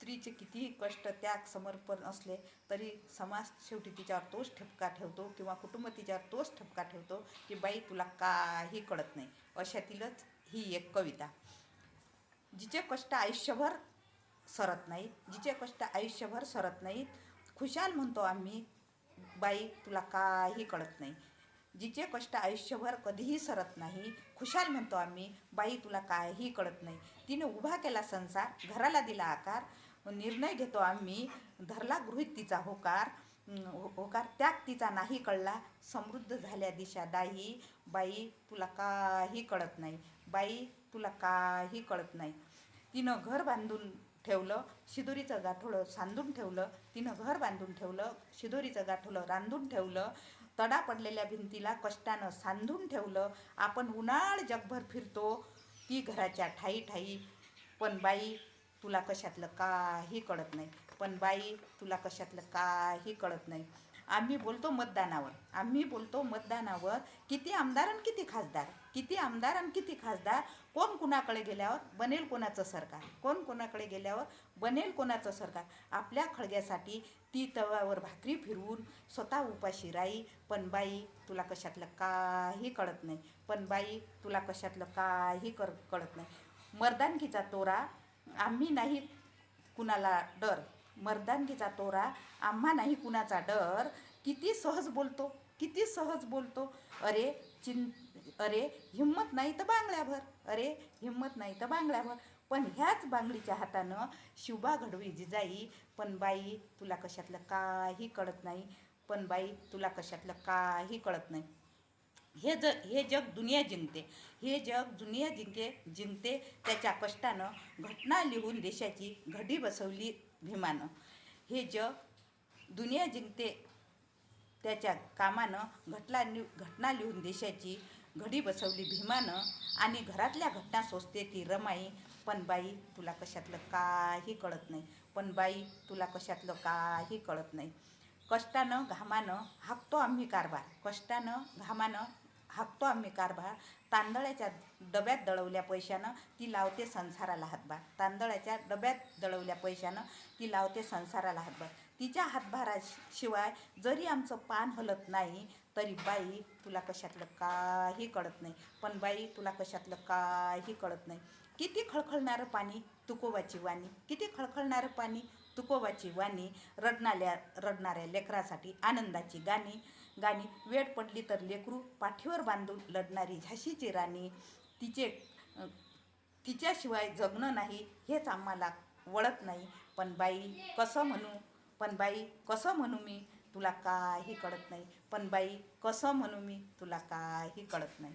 स्त्रीचे कितीही कष्ट त्याग समर्पण असले तरी समाज शेवटी तिच्यावर तोच ठपका ठेवतो किंवा कुटुंब तिच्यावर तोच ठपका ठेवतो की बाई तुला काही कळत नाही. अशातीलच ही एक कविता. जिचे कष्ट आयुष्यभर सरत नाहीत जिचे कष्ट आयुष्यभर सरत नाहीत खुशाल म्हणतो आम्ही बाई तुला काही कळत नाही. जिचे कष्ट आयुष्यभर कधीही सरत नाही खुशाल म्हणतो आम्ही बाई तुला काहीही कळत नाही. तिने उभा केला संसार घराला दिला आकार निर्णय घेतो आम्ही. धरला गृहित तिचा होकार. हो, होकार त्याग तिचा नाही कळला. समृद्ध झाल्या दिशा दाही. बाई तुला काही कळत नाही. बाई तुला काही कळत नाही. तिनं घर बांधून ठेवलं शिदोरीचं गाठोळं सांधून ठेवलं. तिनं घर बांधून ठेवलं शिदोरीचं गाठोळं रांधून ठेवलं. तडा पडलेल्या भिंतीला कष्टानं सांधून ठेवलं. आपण उन्हाळ जगभर फिरतो. ती घराच्या ठाई ठाई. पण बाई तुला कशातलं काही कळत नाही. पण बाई तुला कशातलं काही कळत नाही. आम्ही बोलतो मतदानावर. आम्ही बोलतो मतदानावर किती आमदार आणि किती खासदार. किती आमदार आणि किती खासदार कोण कुणाकडे गेल्यावर बनेल कोणाचं सरकार. कोण कोणाकडे गेल्यावर बनेल कोणाचं सरकार. आपल्या खळग्यासाठी ती तव्यावर भाकरी फिरवून स्वतः उपाशी राई पण बाई तुला कशातलं काही कळत नाही. पण बाई तुला कशातलं काही कर कळत नाही. मर्दानकीचा तोरा आम्ही नाही कुणाला डर. मर्दानगीचा तोरा आम्हा नाही कुणाचा डर. किती सहज बोलतो किती सहज बोलतो. अरे चिं अरे हिंमत नाही तर बांगड्याभर. अरे हिंमत नाही तर बांगड्याभर. पण ह्याच बांगडीच्या हातानं शिवबा घडवी जिजाई पण बाई तुला कशातलं काही कळत नाही. पण बाई तुला कशातलं काही कळत नाही. हे ज हे जग दुनिया जिंकते. हे जग दुनिया जिंके जिंकते. त्याच्या कष्टानं घटना लिहून देशाची घडी बसवली भीमानं. हे जग दुनिया जिंकते. त्याच्या कामानं घटना लि घटना लिहून देशाची घडी बसवली भीमानं. आणि घरातल्या घटना सोचते ती रमाई. पण बाई तुला कशातलं काही कळत नाही. पण बाई तुला कशातलं काही कळत नाही. कष्टानं घामानं हाकतो आम्ही कारभार. कष्टानं घामानं हाकतो आम्ही कारभार. तांदळाच्या डब्यात दळवल्या पैशानं ती लावते संसाराला हातभार. तांदळाच्या डब्यात दळवल्या पैशानं ती लावते संसाराला हातभार. तिच्या हातभाराशिवाय जरी आमचं पान हलत नाही तरी बाई तुला कशातलं काही कळत नाही. पण बाई तुला कशातलं काही कळत नाही. किती खळखळणारं पाणी तुकोबाची वाणी. किती खळखळणारं पाणी तुकोबाची वाणी रडणाऱ्या रडणाऱ्या लेकरासाठी आनंदाची गाणी. गाणी वेळ पडली तर लेकरू पाठीवर बांधून लढणारी झाशीची राणी. तिचे तिच्याशिवाय जगणं नाही हेच आम्हाला वळत नाही. पण बाई कसं म्हणू? पण बाई कसं म्हणू मी? तुला काही कळत नाही. पण बाई कसं म्हणू मी? तुला काही कळत नाही.